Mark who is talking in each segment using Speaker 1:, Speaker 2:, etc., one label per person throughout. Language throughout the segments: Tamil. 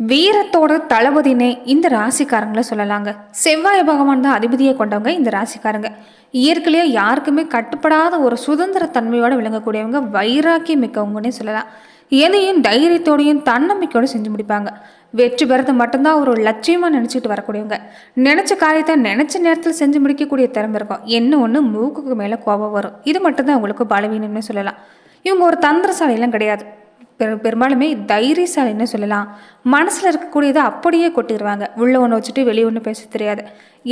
Speaker 1: வீரத்தோட தளபதினே இந்த ராசிக்காரங்களை சொல்லலாங்க. செவ்வாய் பகவான் தான் அதிபதியை கொண்டவங்க இந்த ராசிக்காரங்க. இயற்கையிலேயே யாருக்குமே கட்டுப்படாத ஒரு சுதந்திர தன்மையோடு விளங்கக்கூடியவங்க வைராக்கியம் மிக்கவங்கன்னே சொல்லலாம். எதையும் தைரியத்தோடையும் தன்னம்பிக்கையோடு செஞ்சு முடிப்பாங்க. வெற்றி பெறது மட்டும்தான் ஒரு லட்சியமாக நினச்சிட்டு வரக்கூடியவங்க. நினச்ச காரியத்தை நினச்ச நேரத்தில் செஞ்சு முடிக்கக்கூடிய திறமை இருக்கும். என்ன ஒன்று மூக்குக்கு மேலே கோபம் வரும். இது மட்டும்தான் உங்களுக்கு பலவீனம்னு சொல்லலாம். இவங்க ஒரு தந்திரசாலையெல்லாம் கிடையாது. பெரு பெரும்பாலுமே தைரியசாலின்னு சொல்லலாம். மனசில் இருக்கக்கூடியதை அப்படியே கொட்டிடுவாங்க உள்ளே ஒன்று வச்சுட்டு வெளியே ஒன்று பேச தெரியாது.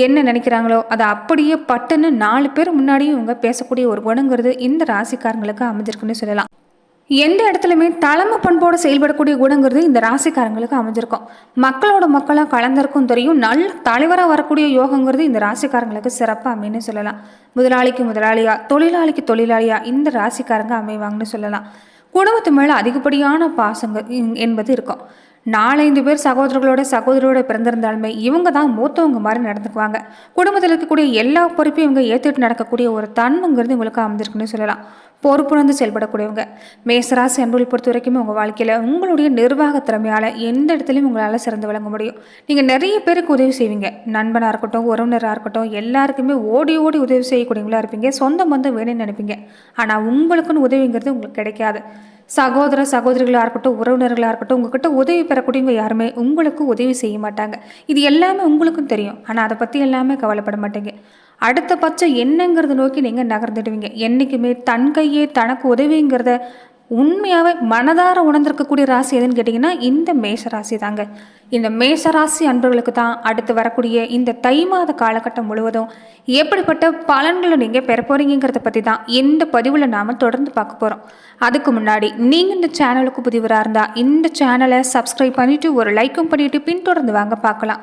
Speaker 1: என்ன நினைக்கிறாங்களோ அதை அப்படியே பட்டுன்னு நாலு பேர் முன்னாடியும் இவங்க பேசக்கூடிய ஒரு குணங்கிறது இந்த ராசிக்காரங்களுக்கு அமைஞ்சிருக்குன்னு சொல்லலாம். எந்த இடத்துலையுமே தலைமை பண்போடு செயல்படக்கூடிய குணங்கிறது இந்த ராசிக்காரங்களுக்கு அமைஞ்சிருக்கும். மக்களோட மக்களாக கலந்திருக்கும் தெரியும் நல்ல தலைவராக வரக்கூடிய யோகங்கிறது இந்த ராசிக்காரங்களுக்கு சிறப்பாக அமைன்னு சொல்லலாம். முதலாளிக்கு முதலாளியாக தொழிலாளிக்கு தொழிலாளியாக இந்த ராசிக்காரங்க அமைவாங்கன்னு சொல்லலாம். குடும்பத்து மேலே அதிகப்படியான பாசங்க என்பது இருக்கும். நாலஞ்சு பேர் சகோதரர்களோட சகோதரியோட பிறந்திருந்தாலுமே இவங்க தான் மூத்தவங்க மாதிரி நடந்துக்குவாங்க. குடும்பத்தில் இருக்கக்கூடிய எல்லா பொறுப்பையும் இவங்க ஏற்றுட்டு நடக்கக்கூடிய ஒரு தன்மைங்கிறது இவங்களுக்கு அமைஞ்சிருக்குன்னு சொல்லலாம். பொறுப்புணர்ந்து செயல்படக்கூடியவங்க. மேசராசி அன்புகளை பொறுத்த வரைக்குமே உங்கள் வாழ்க்கையில் உங்களுடைய நிர்வாக திறமையால் எந்த இடத்துலையும் உங்களால் சிறந்து விளங்க முடியும். நீங்கள் நிறைய பேருக்கு உதவி செய்வீங்க. நண்பனாக இருக்கட்டும் உறவினராக இருக்கட்டும் எல்லாருக்குமே ஓடி ஓடி உதவி செய்யக்கூடியவங்களா இருப்பீங்க. சொந்த பந்தம் வேணும்னு நினைப்பீங்க. ஆனால் உங்களுக்குன்னு உதவிங்கிறது உங்களுக்கு கிடைக்காது. சகோதர சகோதரிகளாக இருக்கட்டும் உறவினர்களாக இருக்கட்டும் உங்ககிட்ட உதவி பெறக்கூடியவங்க யாருமே உங்களுக்கு உதவி செய்ய மாட்டாங்க. இது எல்லாமே உங்களுக்கும் தெரியும். ஆனால் அதை பற்றி எல்லாமே கவலைப்பட மாட்டேங்க. அடுத்த பட்சம் என்னங்கிறத நோக்கி நீங்கள் நகர்ந்துடுவீங்க. என்றைக்குமே தன் கையே தனக்கு உதவிங்கிறத உண்மையாகவே மனதார உணர்ந்திருக்கக்கூடிய ராசி எதுன்னு கேட்டிங்கன்னா இந்த மேஷ ராசி தாங்க. இந்த மேஷ ராசி அன்பர்களுக்கு தான் அடுத்து வரக்கூடிய இந்த தை மாத காலகட்டம் முழுவதும் எப்படிப்பட்ட பலன்களை நீங்கள் பெற போகிறீங்கிறத பற்றி தான் இந்த பதிவில் நாம் தொடர்ந்து பார்க்க போகிறோம் அதுக்கு முன்னாடி நீங்கள் இந்த சேனலுக்கு புதிவராக இருந்தால் இந்த சேனலை சப்ஸ்கிரைப் பண்ணிவிட்டு ஒரு லைக்கும் பண்ணிவிட்டு பின்தொடர்ந்து வாங்க பார்க்கலாம்.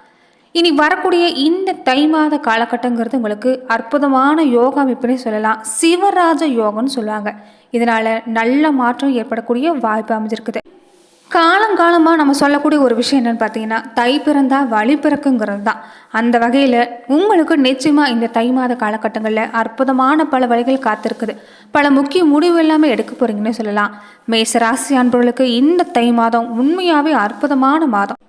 Speaker 1: இனி வரக்கூடிய இந்த தை மாத காலகட்டங்கிறது உங்களுக்கு அற்புதமான யோகா அமைப்புனே சொல்லலாம். சிவராஜ யோகம்னு சொல்லுவாங்க. இதனால நல்ல மாற்றம் ஏற்படக்கூடிய வாய்ப்பு அமைஞ்சிருக்குது. காலங்காலமாக நம்ம சொல்லக்கூடிய ஒரு விஷயம் என்னன்னு பார்த்தீங்கன்னா தை பிறந்தா வழி பிறக்குங்கிறது தான் அந்த வகையில் உங்களுக்கு நிச்சயமாக இந்த தை மாத காலகட்டங்களில் அற்புதமான பல வழிகள் காத்திருக்குது. பல முக்கிய முடிவு எல்லாமே எடுக்க போறீங்கன்னு சொல்லலாம். மேசராசி அன்பர்களுக்கு இந்த தை மாதம் உண்மையாகவே அற்புதமான மாதம்.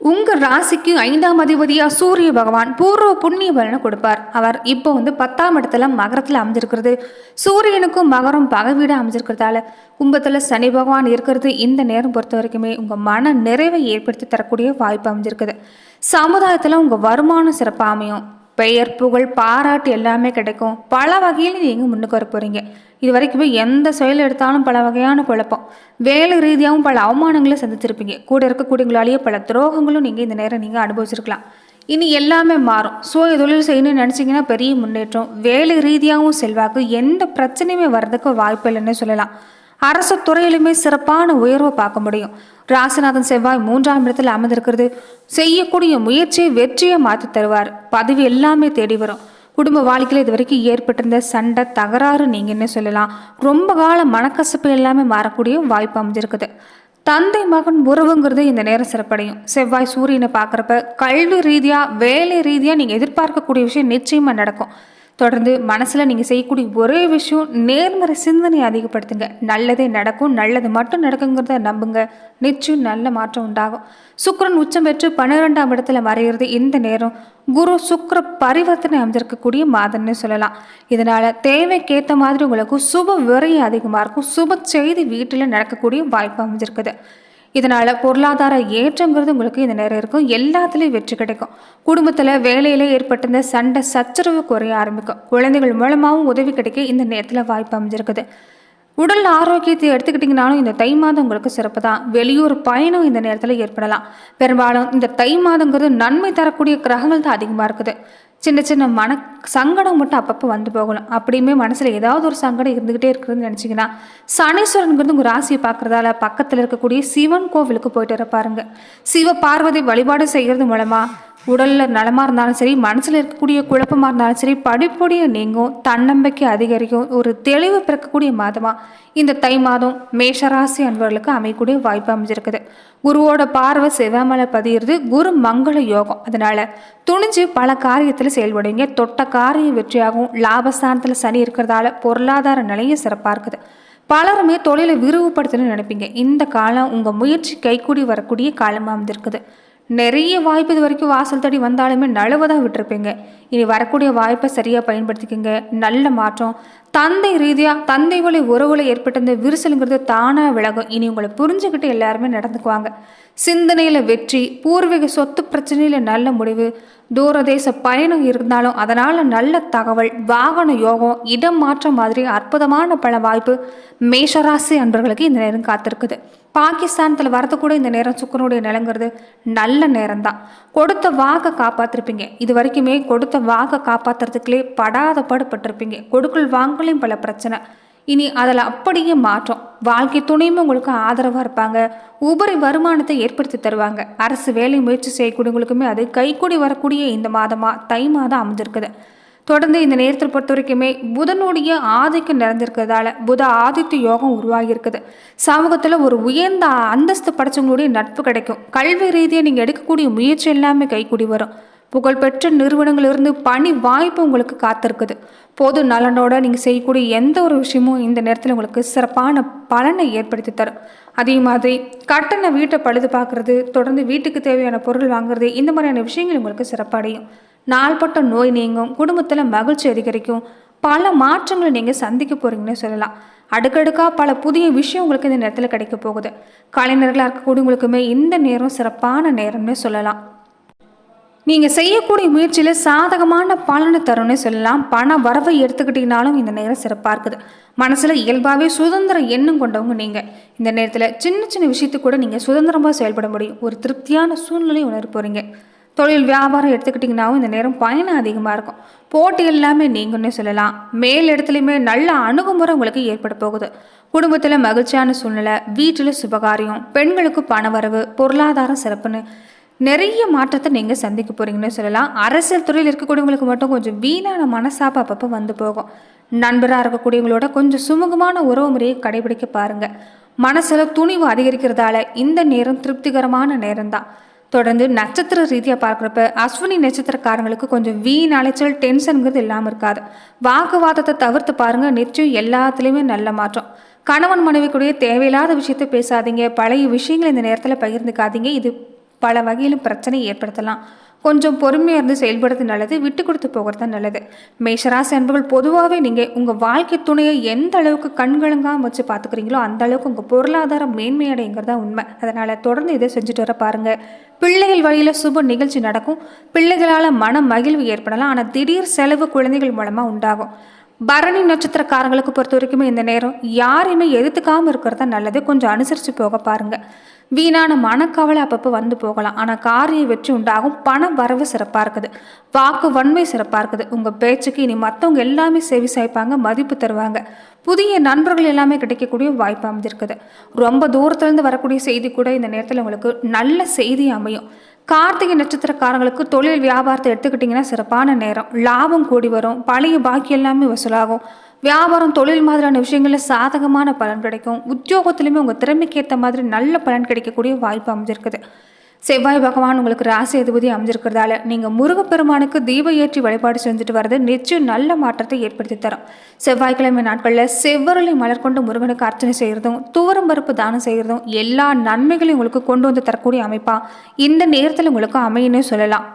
Speaker 1: உங்கள் ராசிக்கு ஐந்தாம் அதிபதியாக சூரிய பகவான் பூர்வ புண்ணிய பலனை கொடுப்பார். அவர் இப்போ வந்து பத்தாம் இடத்துல மகரத்தில் அமைஞ்சிருக்கிறது சூரியனுக்கும் மகரம் பகவீடு அமைஞ்சிருக்கிறதால கும்பத்தில் சனி பகவான் இருக்கிறது இந்த நேரம் பொறுத்த வரைக்குமே உங்கள் மன நிறைவை ஏற்படுத்தி தரக்கூடிய வாய்ப்பு அமைஞ்சிருக்குது சமுதாயத்தில் உங்கள் வருமானம் சிறப்பாக அமையும் பெயர் புகழ் பாராட்டு எல்லாமே கிடைக்கும். பல வகையில் நீங்கள் முன்னுக்கு வர போகிறீங்க இது வரைக்குமே எந்த செயல் எடுத்தாலும் பல வகையான குழப்பம். வேலை ரீதியாகவும் பல அவமானங்களை சந்திச்சிருப்பீங்க கூட இருக்கக்கூடியவங்களாலேயே பல துரோகங்களும் நீங்கள் இந்த நேரம் நீங்கள் அனுபவிச்சிருக்கலாம். இனி எல்லாமே மாறும். சுய தொழில் செய்யணும்னு நினச்சிங்கன்னா பெரிய முன்னேற்றம். வேலை ரீதியாகவும் செல்வாக்கு. எந்த பிரச்சனையுமே வர்றதுக்கு வாய்ப்பு இல்லைன்னு சொல்லலாம். அரசு துறையிலுமே சிறப்பான உயர்வை பார்க்க முடியும். ராசிநாதன் செவ்வாய் மூன்றாம் இடத்தில் அமர்ந்திருக்கிறது. செய்யக்கூடிய முயற்சியை வெற்றியை மாற்றி தருவார். பதவி எல்லாமே தேடி வரும். குடும்ப வாழ்க்கையில் இது வரைக்கும் ஏற்பட்டிருந்த சண்டை தகராறு நீங்கள் என்ன சொல்லலாம். ரொம்ப கால மனக்கசப்பு எல்லாமே மாறக்கூடிய வாய்ப்பு அமைஞ்சிருக்குது. தந்தை மகன் உறவுங்கிறது இந்த நேரம் சிறப்படையும். செவ்வாய் சூரியனை பார்க்குறப்ப கல்வி ரீதியாக வேலை ரீதியாக நீங்கள் எதிர்பார்க்கக்கூடிய விஷயம் நிச்சயமாக நடக்கும். தொடர்ந்து மனசில் நீங்கள் செய்யக்கூடிய ஒரே விஷயம் நேர்மறை சிந்தனையை அதிகப்படுத்துங்க. நல்லதே நடக்கும் நல்லது மட்டும் நடக்குங்கிறத நம்புங்க. நிச்சயம் நல்ல மாற்றம் உண்டாகும். சுக்கரன் உச்சம் பெற்று பன்னிரெண்டாம் இடத்துல மறைகிறது இந்த நேரம். குரு சுக்கர பரிவர்த்தனை அமைஞ்சிருக்கக்கூடிய மாதம்னு சொல்லலாம். இதனால் தேவைக்கேற்ற மாதிரி உங்களுக்கு சுப விரையும் அதிகமாக இருக்கும். சுப செய்தி வீட்டில் நடக்கக்கூடிய வாய்ப்பு அமைஞ்சிருக்குது. இதனால் பொருளாதார ஏற்றங்கிறது உங்களுக்கு இந்த நேரம் இருக்கும். எல்லாத்துலேயும் வெற்றி கிடைக்கும். குடும்பத்தில் வேலையில் ஏற்பட்டிருந்த சண்டை சச்சரவு குறைய ஆரம்பிக்கும். குழந்தைகள் மூலமாகவும் உதவி கிடைக்க இந்த நேரத்தில் வாய்ப்பு அமைஞ்சிருக்குது. உடல் ஆரோக்கியத்தை எடுத்துக்கிட்டிங்கனாலும் இந்த தை மாதம் உங்களுக்கு சிறப்பு தான். வெளியூர் பயணம் இந்த நேரத்தில் ஏற்படலாம். பெரும்பாலும் இந்த தை மாதங்கிறது நன்மை தரக்கூடிய கிரகங்கள் தான் அதிகமாக இருக்குது. சின்ன சின்ன மன சங்கடம் மட்டும் அப்பப்போ வந்து போகணும். அப்படியுமே மனசில் ஏதாவது ஒரு சங்கடம் இருந்துக்கிட்டே இருக்குதுன்னு நினச்சிங்கன்னா சனீஸ்வரனுங்கிறது உங்கள் ராசியை பார்க்குறதால பக்கத்தில் இருக்கக்கூடிய சிவன் கோவிலுக்கு போயிட்டு வர பாருங்க. சிவ பார்வதி வழிபாடு செய்கிறது மூலமாக உடலில் நலமாக இருந்தாலும் சரி மனசில் இருக்கக்கூடிய குழப்பமாக இருந்தாலும் சரி படிப்புடைய நீங்கும் தன்னம்பிக்கை அதிகரிக்கும் ஒரு தெளிவு பிறக்கக்கூடிய மாதமாக இந்த தை மாதம் மேஷராசி அன்பர்களுக்கு அமையக்கூடிய வாய்ப்பு அமைஞ்சிருக்குது. குருவோட பார்வை செவ்வாமலை பதியிறது குரு மங்கள யோகம். அதனால துணிஞ்சு பல காரியத்தில் செயல்படுவீங்க. தொட்ட காரியம் வெற்றியாகும். லாபஸ்தானத்தில் சனி இருக்கிறதால பொருளாதார நிலையும் சிறப்பாக இருக்குது. பலருமே தொழிலை விரிவுபடுத்தணும்னு நினைப்பீங்க. இந்த காலம் உங்கள் முயற்சி கைக்கூடி வரக்கூடிய காலமாக அமைந்திருக்குது நிறைய வாய்ப்பு இது வரைக்கும் வாசல் தடி வந்தாலுமே நழுவதாக விட்டுருப்பீங்க. இனி வரக்கூடிய வாய்ப்பை சரியாக பயன்படுத்திக்கோங்க. நல்ல மாற்றம். தந்தை ரீதியாக தந்தை வழி உறவுல ஏற்பட்ட இந்த விரிசலுங்கிறது தானாக விலகும். இனி உங்களை புரிஞ்சுக்கிட்டு எல்லாருமே நடந்துக்குவாங்க. சிந்தனையில் வெற்றி பூர்வீக சொத்து பிரச்சனையில் நல்ல முடிவு தூரதேச பயணம் இருந்தாலும் அதனால் நல்ல தகவல் வாகன யோகம் இடம் மாற்றம் மாதிரி அற்புதமான பல வாய்ப்பு மேஷராசி அன்பர்களுக்கு இந்த நேரம் காத்திருக்குது. பாகிஸ்தானத்தில் வரது கூட இந்த நேரம் சுக்கரனுடைய நிலங்கிறது நல்ல நேரம் தான் கொடுத்த வாக்கை காப்பாற்றிருப்பீங்க இது வரைக்குமே கொடுத்த வாக்கை காப்பாற்றுறதுக்குள்ளே படாத பாடுபட்டிருப்பீங்க கொடுக்கல் வாங்கலையும் பல பிரச்சனை. இனி அதில் அப்படியே மாற்றம். வாழ்க்கை துணையுமே உங்களுக்கு ஆதரவாக இருப்பாங்க. உபரி வருமானத்தை ஏற்படுத்தி தருவாங்க. அரசு வேலை முயற்சி செய்யக்கூடியவங்களுக்குமே அது கைக்கூடி வரக்கூடிய இந்த மாதமாக தை மாதம் அமைஞ்சிருக்குது தொடர்ந்து இந்த நேரத்தில் பொறுத்த வரைக்குமே புதனுடைய ஆதிக்கம் நிறைந்திருக்கிறதால புத ஆதித்ய யோகம் உருவாகியிருக்குது. சமூகத்தில் ஒரு உயர்ந்த அந்தஸ்து படைச்சவங்களுடைய நட்பு கிடைக்கும். கல்வி ரீதியாக நீங்கள் எடுக்கக்கூடிய முயற்சி எல்லாமே கைக்கூடி வரும். புகழ்பெற்ற நிறுவனங்களிலிருந்து பணி வாய்ப்பு உங்களுக்கு காத்திருக்குது. பொது நலனோட நீங்கள் செய்யக்கூடிய எந்த ஒரு விஷயமும் இந்த நேரத்தில் உங்களுக்கு சிறப்பான பலனை ஏற்படுத்தி தரும். அதே மாதிரி கட்டண வீட்டை பழுது பார்க்குறது தொடர்ந்து வீட்டுக்கு தேவையான பொருள் வாங்குறது இந்த மாதிரியான விஷயங்கள் உங்களுக்கு சிறப்படையும். நாள்பட்ட நோய் நீங்கும் குடும்பத்தில் மகிழ்ச்சி அதிகரிக்கும். பல மாற்றங்களை நீங்கள் சந்திக்க போகிறீங்கன்னு சொல்லலாம். அடுக்கடுக்காக பல புதிய விஷயம் உங்களுக்கு இந்த நேரத்தில் கிடைக்க போகுது. கலைஞர்களாக இருக்கக்கூடியவங்களுக்குமே இந்த நேரம் சிறப்பான நேரம்னு சொல்லலாம். நீங்கள் செய்யக்கூடிய முயற்சியில் சாதகமான பலனை தரும்னு சொல்லலாம். பண வரவை எடுத்துக்கிட்டீங்கனாலும் இந்த நேரம் சிறப்பாக இருக்குது. மனசில் இயல்பாகவே சுதந்திர எண்ணம் கொண்டவங்க நீங்கள் இந்த நேரத்தில் சின்ன சின்ன விஷயத்துக்கு கூட நீங்கள் சுதந்திரமாக செயல்பட முடியும். ஒரு திருப்தியான சூழ்நிலை உணர போகிறீங்க தொழில் வியாபாரம் எடுத்துக்கிட்டிங்கனாவும் இந்த நேரம் பயணம் அதிகமாக இருக்கும். போட்டி எல்லாமே நீங்கன்னு சொல்லலாம். மேல் இடத்துலையுமே நல்ல அணுகுமுறை உங்களுக்கு ஏற்பட போகுது. குடும்பத்தில் மகிழ்ச்சியான சூழ்நிலை வீட்டில் சுபகாரியம் பெண்களுக்கு பணவரவு பொருளாதாரம் சிறப்புன்னு நிறைய மாற்றத்தை நீங்கள் சந்திக்க போகிறீங்கன்னு சொல்லலாம். அரசியல் துறையில் இருக்கக்கூடியவங்களுக்கு மட்டும் கொஞ்சம் வீணான மனசாப்பு அப்பப்போ வந்து போகும். நண்பராக இருக்கக்கூடியவங்களோட கொஞ்சம் சுமூகமான உறவு முறையை கடைபிடிக்க பாருங்கள் மனசில் துணிவு அதிகரிக்கிறதால இந்த நேரம் திருப்திகரமான நேரம் தான் தொடர்ந்து நட்சத்திர ரீதியாக பார்க்குறப்ப அஸ்வினி நட்சத்திரக்காரங்களுக்கு கொஞ்சம் வீண் அலைச்சல் டென்ஷனுங்கிறது இல்லாமல் இருக்காது. வாக்குவாதத்தை தவிர்த்து பாருங்கள் நிச்சயம் எல்லாத்துலேயுமே நல்ல மாற்றம். கணவன் மனைவி தேவையில்லாத விஷயத்த பேசாதீங்க. பழைய விஷயங்களை இந்த நேரத்தில் பகிர்ந்துக்காதீங்க. இது பல வகையிலும் பிரச்சனை ஏற்படுத்தலாம். கொஞ்சம் பொறுமையாக இருந்து செயல்படுறது நல்லது விட்டு கொடுத்து போகிறது தான் நல்லது. மேஷராசி அன்புகள் பொதுவாகவே நீங்கள் உங்கள் வாழ்க்கை துணையை எந்த அளவுக்கு கண்கலங்காமல் வச்சு பார்த்துக்கிறீங்களோ அந்த அளவுக்கு உங்கள் பொருளாதாரம் மேன்மையடைங்கிறது தான் உண்மை. அதனால் தொடர்ந்து இதை செஞ்சுட்டு வர பாருங்கள் பிள்ளைகள் வழியில் சுப நிகழ்ச்சி நடக்கும். பிள்ளைகளால் மன மகிழ்வு ஏற்படலாம். ஆனால் திடீர் செலவு குழந்தைகள் மூலமாக உண்டாகும். பரணி நட்சத்திரக்காரங்களுக்கு பொறுத்த வரைக்குமே இந்த நேரம் யாரையுமே எதிர்த்துக்காமல் இருக்கிறது தான் நல்லது. கொஞ்சம் அனுசரித்து போக பாருங்கள் வீணான மனக்கவலை அப்பப்போ வந்து போகலாம். ஆனால் காரிய வெற்றி உண்டாகும். பண வரவு சிறப்பாக இருக்குது. வாக்கு வன்மை சிறப்பாக இருக்குது. உங்கள் பேச்சுக்கு இனி மற்றவங்க எல்லாமே செவி சாய்ப்பாங்க மதிப்பு தருவாங்க. புதிய நண்பர்கள் எல்லாமே கிடைக்கக்கூடிய வாய்ப்பு அமைஞ்சிருக்குது. ரொம்ப தூரத்துலேருந்து வரக்கூடிய செய்தி கூட இந்த நேரத்தில் உங்களுக்கு நல்ல செய்தி அமையும். கார்த்திகை நட்சத்திரக்காரங்களுக்கு தொழில் வியாபாரத்தை எடுத்துக்கிட்டிங்கன்னா சிறப்பான நேரம். லாபம் கூடி வரும். பழைய பாக்கி எல்லாமே வசூலாகும். வியாபாரம் தொழில் மாதிரியான விஷயங்களில் சாதகமான பலன் கிடைக்கும். உத்தியோகத்துலையுமே உங்கள் திறமைக்கு ஏற்ற மாதிரி நல்ல பலன் கிடைக்கக்கூடிய வாய்ப்பு அமைஞ்சிருக்குது. செவ்வாய் பகவான் உங்களுக்கு ராசி அதிபதி அமைஞ்சிருக்கிறதால நீங்கள் முருகப்பெருமானுக்கு தீப ஏற்றி வழிபாடு செஞ்சுட்டு வர்றது நிச்சயம் நல்ல மாற்றத்தை ஏற்படுத்தி தரும். செவ்வாய்க்கிழமை நாட்களில் செவ்வரளி மலர் கொண்டு முருகனுக்கு அர்ச்சனை செய்கிறதும் தூரம் பருப்பு தானம் செய்கிறதும் எல்லா நன்மைகளையும் உங்களுக்கு கொண்டு வந்து தரக்கூடிய அமைப்பாக இந்த நேரத்தில் உங்களுக்கு அமையுன்னு சொல்லலாம்.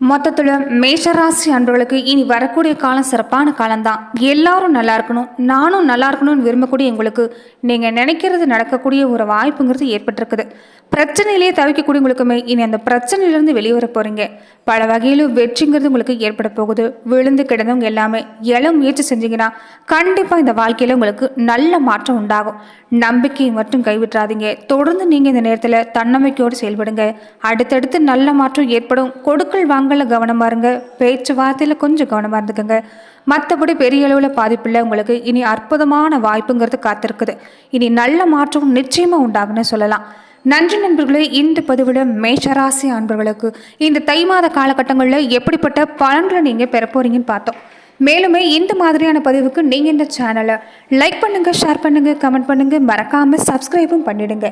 Speaker 1: மொத்தத்தில் மேஷராசி அன்பர்களுக்கு இனி வரக்கூடிய காலம் சிறப்பான காலம்தான். எல்லாரும் நல்லா இருக்கணும். நானும் நல்லா இருக்கணும்னு விரும்பக்கூடிய உங்களுக்கு நீங்கள் நினைக்கிறது நடக்கக்கூடிய ஒரு வாய்ப்புங்கிறது ஏற்பட்டிருக்குது. பிரச்சனையிலேயே தவிக்கக்கூடியவங்களுக்குமே இனி அந்த பிரச்சனையிலேருந்து வெளியே வர போகிறீங்க பல வகையிலும் வெற்றிங்கிறது உங்களுக்கு ஏற்பட போகுது. விழுந்து கிடந்தவங்க எல்லாமே இல முயற்சி செஞ்சீங்கன்னா கண்டிப்பாக இந்த வாழ்க்கையில் உங்களுக்கு நல்ல மாற்றம் உண்டாகும். நம்பிக்கையை மட்டும் கைவிட்டுறாதீங்க. தொடர்ந்து நீங்கள் இந்த நேரத்தில் தன்னம்பிக்கையோடு செயல்படுங்க. அடுத்தடுத்து நல்ல மாற்றம் ஏற்படும். கொடுக்கல் வாங்க வாங்கல கவனமாக இருங்க பேச்சுவார்த்தையில் கொஞ்சம் கவனமாக இருந்துக்கோங்க. மற்றபடி பெரிய அளவில் பாதிப்பில்லை உங்களுக்கு இனி அற்புதமான வாய்ப்புங்கிறது காத்திருக்குது. இனி நல்ல மாற்றம் நிச்சயமாக உண்டாகுன்னு சொல்லலாம். நன்றி நண்பர்களே இந்த பதிவில் மேஷராசி அன்பர்களுக்கு இந்த தை மாத காலகட்டங்களில் எப்படிப்பட்ட பலன்களை நீங்கள் பெற போகிறீங்கன்னு பார்த்தோம். மேலுமே இந்த மாதிரியான பதிவுக்கு நீங்கள் இந்த சேனலை லைக் பண்ணுங்கள் ஷேர் பண்ணுங்கள் கமெண்ட் பண்ணுங்கள் மறக்காமல் சப்ஸ்கிரைபும் பண்ணிடுங்க.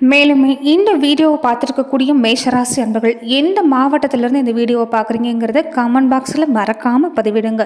Speaker 1: மேலுமே இந்த வீடியோவை பார்த்துருக்கக்கூடிய மேஷராசி அன்பர்கள் எந்த மாவட்டத்திலேருந்து இந்த வீடியோவை பார்க்குறீங்கிறத கமெண்ட் பாக்ஸில் மறக்காமல் பதிவிடுங்க.